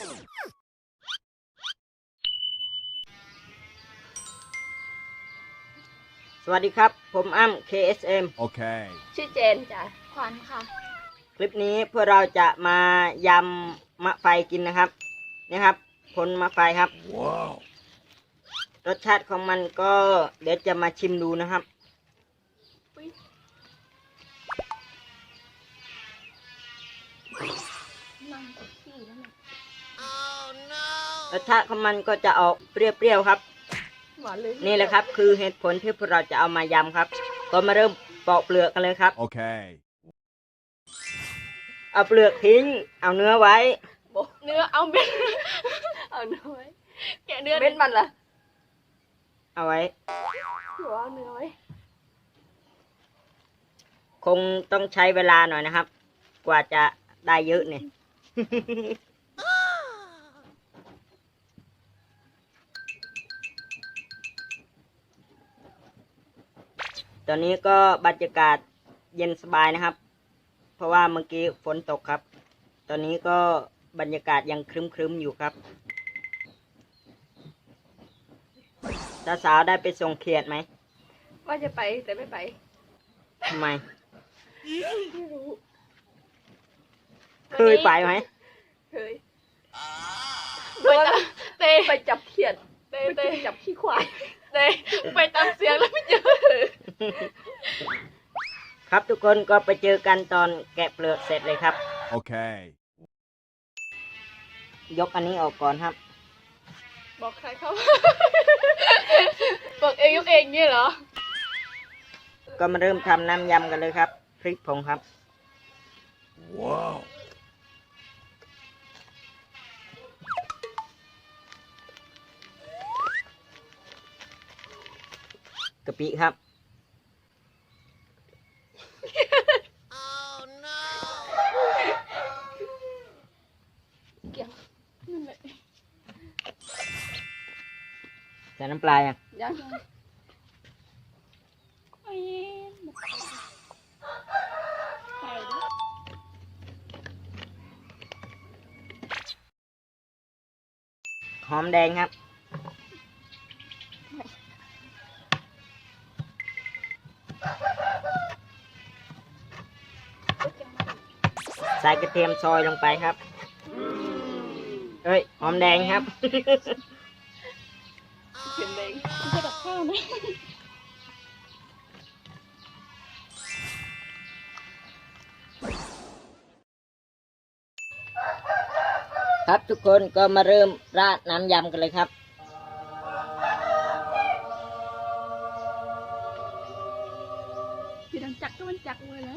สวัสดีครับ ผมอ้ำ KSM Okay. ชื่อเจนจ้ะขวัญค่ะ คลิปนี้พวกเราจะมายำมะไฟกินนะครับ นี่ครับ ผลมะไฟครับ Wow. รสชาติของมันก็เดี๋ยวจะมาชิมดูนะครับนั่ รสชาติของมันก็จะออกเปรี้ยวๆครับหวานเลยนี่แหละครับ คือเหตุผลที่พวกเราจะเอามายำครับ ก็มาเริ่มปอกเปลือกกันเลยครับ Okay. เอาเปลือกทิ้ง เอาเนื้อไว้บอกเนื้อเอาเบ็ด เอาเนื้อไว้แกะเนื้อเบ็ดมันล่ะ เอาไว้หัวเอาเนื้อไว้ คงต้องใช้เวลาหน่อยนะครับ กว่าจะได้เยอะเนี่ย ตอนนี้ก็บรรยากาศเย็นสบายนะครับ เพราะว่าเมื่อกี้ฝนตกครับ ตอนนี้ก็บรรยากาศยังครึ้มๆอยู่ครับตาสาวได้ไปส่งเขียดไหม ว่าจะไปแต่ไม่ไป ทำไม ไม่รู้เคยไปไหม เคยไปจับเตะไปจับเขียดเตะเตะจับขี้ควาย เตะไปตามเสียงแล้วไม่เจอ ครับทุกคนก็ไปเจอกันตอนแกะเปลือกเสร็จเลยครับ Okay. ยกอันนี้ออกก่อนครับ บอกใครเขา บอกเองยกเองเนี่ยเหรอ ก็มาเริ่มทำน้ำยำกันเลยครับ พริกผงครับ ปิครับเกี่ยวนั่นแหละใส่น้ำปลาอะยังไอ้ไก่ดิหอมแดงครับ ใส่กระเทียมซอยลงไปครับ เอ้ยหอมแดงครับเขียนเองมันจะกับข้าวไหมครับทุกคนก็มาเริ่มราดน้ำยำกันเลยครับ พี่ดังจักก็มันจักเลยนะ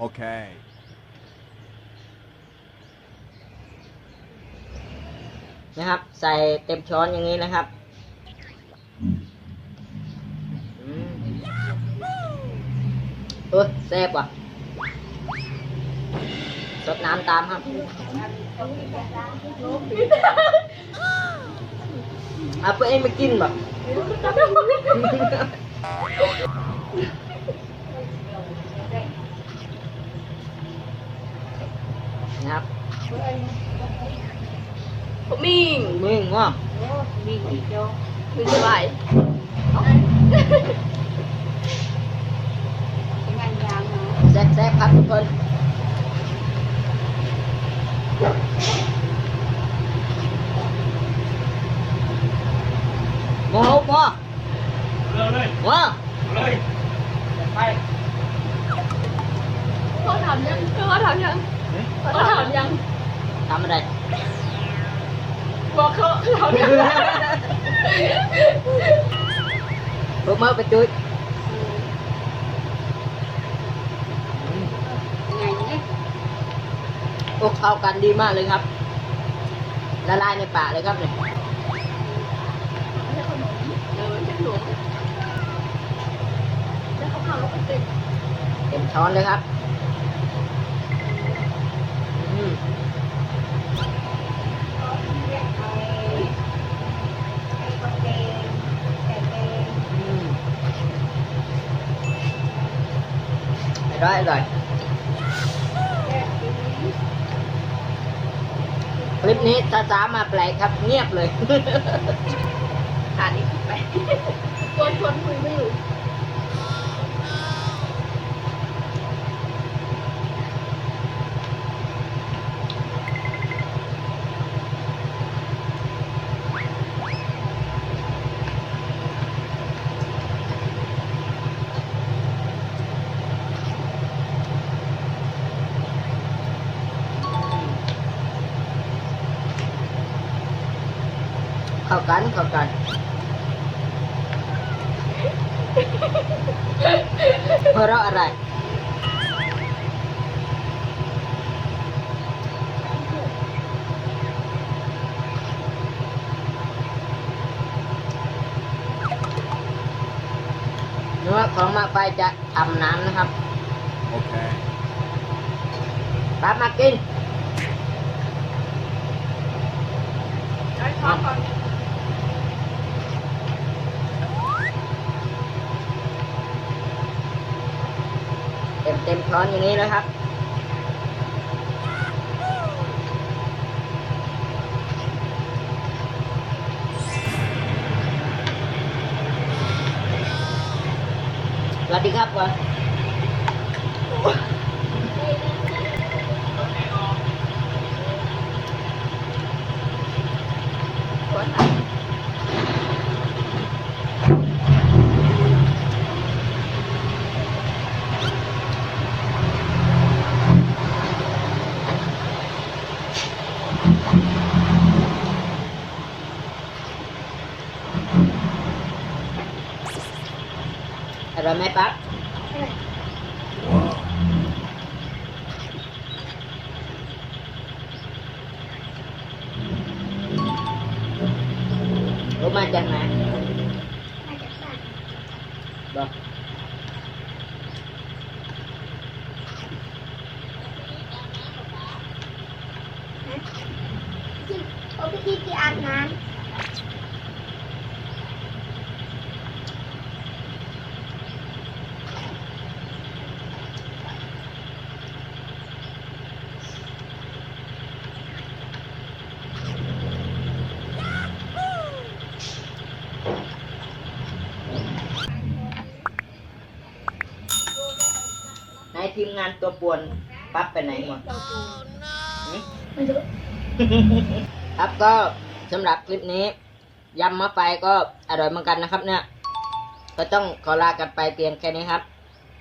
อีก็มาเครับ Okay. นะครับ ใส่เต็มช้อนอย่างนี้นะครับอืมเออแซ่บว่ะสดน้ำตามครับเอาเพื่อนเองไปกินแบบ ผม มิงมึงว่ามิงอีกเดียวมิงสบายแซ่บแซ่บครับทุกคนโมโหพ่อว้าพ่อถามยังพ่อถามยังพ่อถามยังทำอะไร บอกเขาเขายังพวกมาไปจุ้ยโอ้เข้ากันดีมากเลยครับ ละลายในปากเลยครับเนี่ยเออฉันหลวงแล้วเขาเข้าแล้วก็เต็มเต็มช้อนเลยครับ ได้เลยคลิปนี้ตาจ้ามาแปลกครับเงียบเลยขานนี้ไปชวนชวนคุยไม่อยู่ากันเข้ากันเพราะอะไรเนื้อของมากไปจะทำน้ำนะครับ Okay. ปั๊บมากินใช้ช้ เต็มเต็มช้อนอย่างนี้เลยครับ สวัสดีครับวะช้อนไหน อร่อยไหมปั๊บ Whoa. รู้ มาจากไหนมาจากบ้านบอกที่เอาไปที่ที่อาบน้ใน ทีมงานตัวป่วนปั๊บไปไหนหมดหึำไม่รู้ครับก็สำหรับคลิปนี้ยำมะไฟก็อร่อยเหมือนกันนะครับ เนี่ย ก็ต้องขอลากันไปเพียงแค่นี้ครับ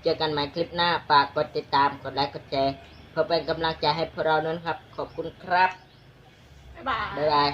เจอกันใหม่คลิปหน้าฝากกดติดตามกดไลค์กดแชร์เพื่อเป็นกำลังใจให้พวกเรานั้นครับ ขอบคุณครับ บ๊ายบายบ๊ายบาย